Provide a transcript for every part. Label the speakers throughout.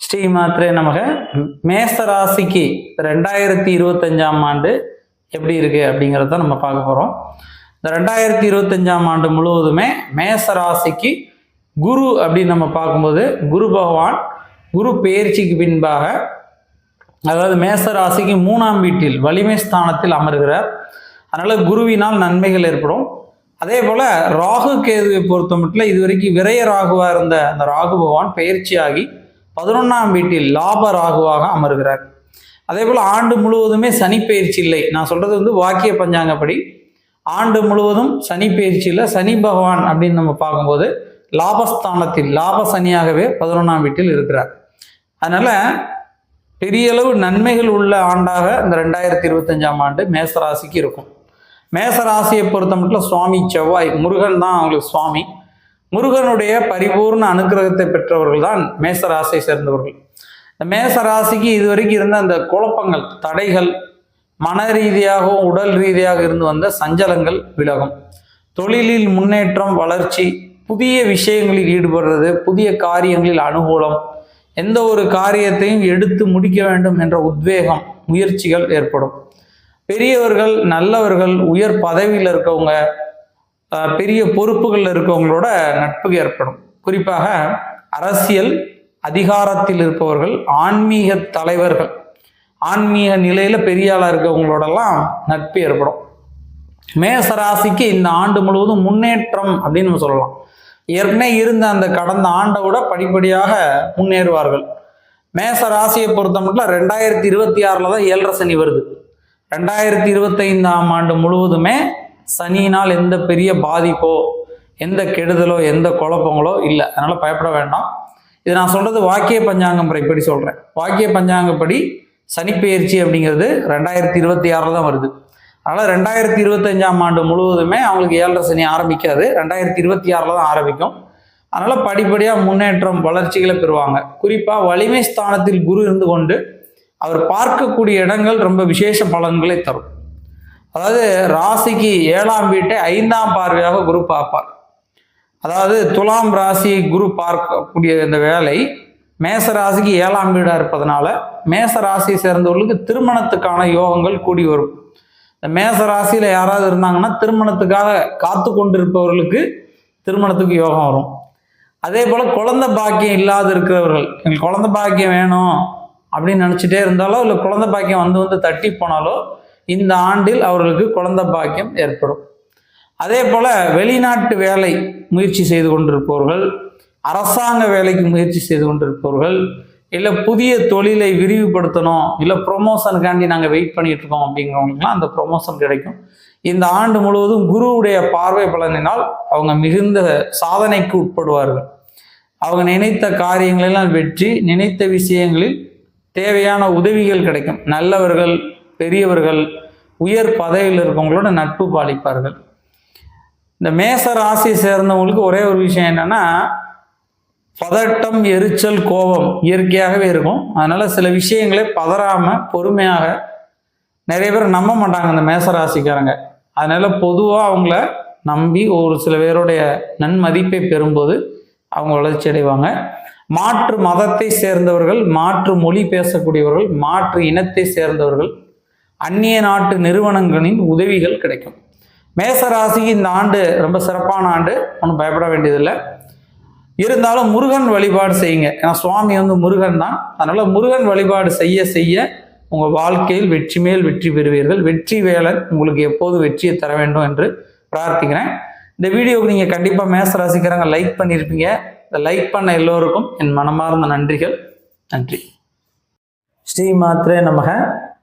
Speaker 1: ஸ்ரீ மாத்ரே நமக. மேச ராசிக்கு ரெண்டாயிரத்தி இருபத்தஞ்சாம் ஆண்டு எப்படி இருக்கு அப்படிங்கிறத நம்ம பார்க்க போகிறோம் இந்த ரெண்டாயிரத்தி இருபத்தஞ்சாம் ஆண்டு முழுவதுமே மேச ராசிக்கு குரு அப்படின்னு நம்ம பார்க்கும்போது குரு பகவான் குரு பெயர்ச்சிக்கு பின்பாக அதாவது மேச ராசிக்கு மூணாம் வீட்டில் வலிமை ஸ்தானத்தில் அமர்கிறார். அதனால் குருவினால் நன்மைகள் ஏற்படும். அதே போல் ராகு கேதுவை பொறுத்த மட்டும் இது வரைக்கும் விரய ராகுவாக இருந்த அந்த ராகு பகவான் பயிற்சியாகி பதினொன்றாம் வீட்டில் லாப ராகுவாக அமர்கிறார். அதே போல் ஆண்டு முழுவதுமே சனி பயிற்சி இல்லை. நான் சொல்கிறது வந்து வாக்கிய பஞ்சாங்கப்படி. ஆண்டு முழுவதும் சனி பயிற்சி இல்லை. சனி பகவான் அப்படின்னு நம்ம பார்க்கும்போது லாபஸ்தானத்தில் லாப சனியாகவே பதினொன்றாம் வீட்டில் இருக்கிறார். அதனால் பெரிய அளவு நன்மைகள் உள்ள ஆண்டாக இந்த ரெண்டாயிரத்தி இருபத்தஞ்சாம் ஆண்டு மேசராசிக்கு இருக்கும். மேசராசியை பொறுத்த மட்டும் சுவாமி செவ்வாய் முருகன் தான் அவங்களுக்கு சுவாமி. முருகனுடைய பரிபூர்ண அனுகிரகத்தை பெற்றவர்கள் தான் மேசராசியை சேர்ந்தவர்கள். இந்த மேசராசிக்கு இதுவரைக்கும் இருந்த அந்த குழப்பங்கள் தடைகள் மன ரீதியாகவும் உடல் ரீதியாக இருந்து வந்த சஞ்சலங்கள் விலகும். தொழிலில் முன்னேற்றம் வளர்ச்சி புதிய விஷயங்களில் ஈடுபடுறது புதிய காரியங்களில் அனுகூலம் எந்த ஒரு காரியத்தையும் எடுத்து முடிக்க வேண்டும் என்ற உத்வேகம் முயற்சிகள் ஏற்படும். பெரியவர்கள் நல்லவர்கள் உயர் பதவியில் இருக்கவங்க பெரிய பொறுப்புகளில் இருக்கவங்களோட நட்பு ஏற்படும். குறிப்பாக அரசியல் அதிகாரத்தில் இருப்பவர்கள் ஆன்மீக தலைவர்கள். ஆன்மீக நிலையில் பெரிய ஆளாக இருக்கவங்களோடலாம் நட்பு ஏற்படும். மேசராசிக்கு இந்த ஆண்டு முழுவதும் முன்னேற்றம் அப்படின்னு நம்ம சொல்லலாம். ஏற்கனவே இருந்த அந்த கடந்த ஆண்டை விட படிப்படியாக முன்னேறுவார்கள். மேச ராசியை பொறுத்த மட்டும் ரெண்டாயிரத்தி இருபத்தி ஆறில் தான் ஏழரை சனி வருது. ரெண்டாயிரத்தி இருபத்தைந்தாம் ஆண்டு முழுவதுமே சனியினால் எந்த பெரிய பாதிப்போ எந்த கெடுதலோ எந்த குழப்பங்களோ இல்லை. அதனால் பயப்பட வேண்டாம். இது நான் சொல்கிறது வாக்கிய பஞ்சாங்கம் முறைப்படி சொல்கிறேன் வாக்கிய பஞ்சாங்கப்படி சனிப்பெயர்ச்சி அப்படிங்கிறது ரெண்டாயிரத்தி இருபத்தி ஆறில் தான் வருது. அதனால் ரெண்டாயிரத்தி இருபத்தஞ்சாம் ஆண்டு முழுவதுமே அவங்களுக்கு ஏழரை சனி ஆரம்பிக்காது. ரெண்டாயிரத்தி இருபத்தி ஆறில் தான் ஆரம்பிக்கும். அதனால் படிப்படியாக முன்னேற்றம் வளர்ச்சிகளை பெறுவாங்க. குறிப்பாக வலிமை ஸ்தானத்தில் குரு இருந்து கொண்டு அவர் பார்க்கக்கூடிய இடங்கள் ரொம்ப விசேஷ பலன்களை தரும். அதாவது ராசிக்கு ஏழாம் வீட்டை ஐந்தாம் பார்வையாக குரு பார்ப்பார். அதாவது துலாம் ராசி குரு பார்க்கக்கூடிய இந்த வேலை மேச ராசிக்கு ஏழாம் வீடாக இருப்பதனால மேச ராசியை சேர்ந்தவர்களுக்கு திருமணத்துக்கான யோகங்கள் கூடி வரும். இந்த மேச ராசியில் யாராவது இருந்தாங்கன்னா திருமணத்துக்காக காத்து கொண்டிருப்பவர்களுக்கு திருமணத்துக்கு யோகம் வரும். அதே போல் குழந்தை பாக்கியம் இல்லாத இருக்கிறவர்கள் எங்களுக்கு குழந்தை பாக்கியம் வேணும் அப்படின்னு நினச்சிட்டே இருந்தாலோ இல்லை குழந்தை பாக்கியம் வந்து வந்து தட்டி போனாலோ இந்த ஆண்டில் அவர்களுக்கு குழந்தை பாக்கியம் ஏற்படும். அதே போல் வெளிநாட்டு வேலை முயற்சி செய்து கொண்டிருப்பவர்கள் அரசாங்க வேலைக்கு முயற்சி செய்து கொண்டிருப்பவர்கள் இல்லை புதிய தொழிலை விரிவுபடுத்தணும் இல்லை ப்ரொமோஷனுக்காண்டி நாங்கள் வெயிட் பண்ணிட்டு இருக்கோம் அப்படிங்கிறவங்களுக்குலாம் அந்த ப்ரொமோஷன் கிடைக்கும். இந்த ஆண்டு முழுவதும் குருவுடைய பார்வை பலனினால் அவங்க மிகுந்த சாதனைக்கு உட்படுவார்கள். அவங்க நினைத்த காரியங்களெல்லாம் வெற்றி நினைத்த விஷயங்களில் தேவையான உதவிகள் கிடைக்கும். நல்லவர்கள் பெரியவர்கள் உயர் பதவியில் இருக்கவங்களோட நட்பு பாலிப்பார்கள். இந்த மேச ராசி சேர்ந்தவங்களுக்கு ஒரே ஒரு விஷயம் என்னன்னா பதட்டம் எரிச்சல் கோபம் இயற்கையாகவே இருக்கும். அதனால சில விஷயங்களை பதறாம பொறுமையாக நிறைய பேர் நம்ப மாட்டாங்க இந்த மேச ராசிக்காரங்க. அதனால பொதுவாக அவங்கள நம்பி ஒரு சில பேருடைய நன்மதிப்பை பெறும்போது அவங்க வளர்ச்சி அடைவாங்க. மாற்று மதத்தை சேர்ந்தவர்கள் மாற்று மொழி பேசக்கூடியவர்கள் மாற்று இனத்தை சேர்ந்தவர்கள் அந்நிய நாட்டு நிறுவனங்களின் உதவிகள் கிடைக்கும். மேச இந்த ஆண்டு ரொம்ப சிறப்பான ஆண்டு ஒன்றும் பயப்பட வேண்டியதில்லை. இருந்தாலும் முருகன் வழிபாடு செய்யுங்க. ஏன்னா சுவாமி வந்து முருகன் தான். அதனால் முருகன் வழிபாடு செய்ய செய்ய உங்கள் வாழ்க்கையில் வெற்றி மேல் வெற்றி பெறுவீர்கள். வெற்றி வேலன் உங்களுக்கு எப்போது வெற்றியை தர வேண்டும் என்று பிரார்த்திக்கிறேன். இந்த வீடியோவுக்கு நீங்கள் கண்டிப்பாக மேசராசிக்கிறவங்க லைக் பண்ணியிருப்பீங்க இந்த லைக் பண்ண எல்லோருக்கும் என் மனமார்ந்த நன்றிகள். நன்றி. ஸ்ரீ மாத்திரே நமக.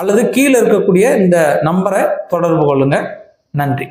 Speaker 1: அல்லது கீழே இருக்கக்கூடிய இந்த நம்பரை தொடர்பு கொள்ளுங்கள் நன்றி.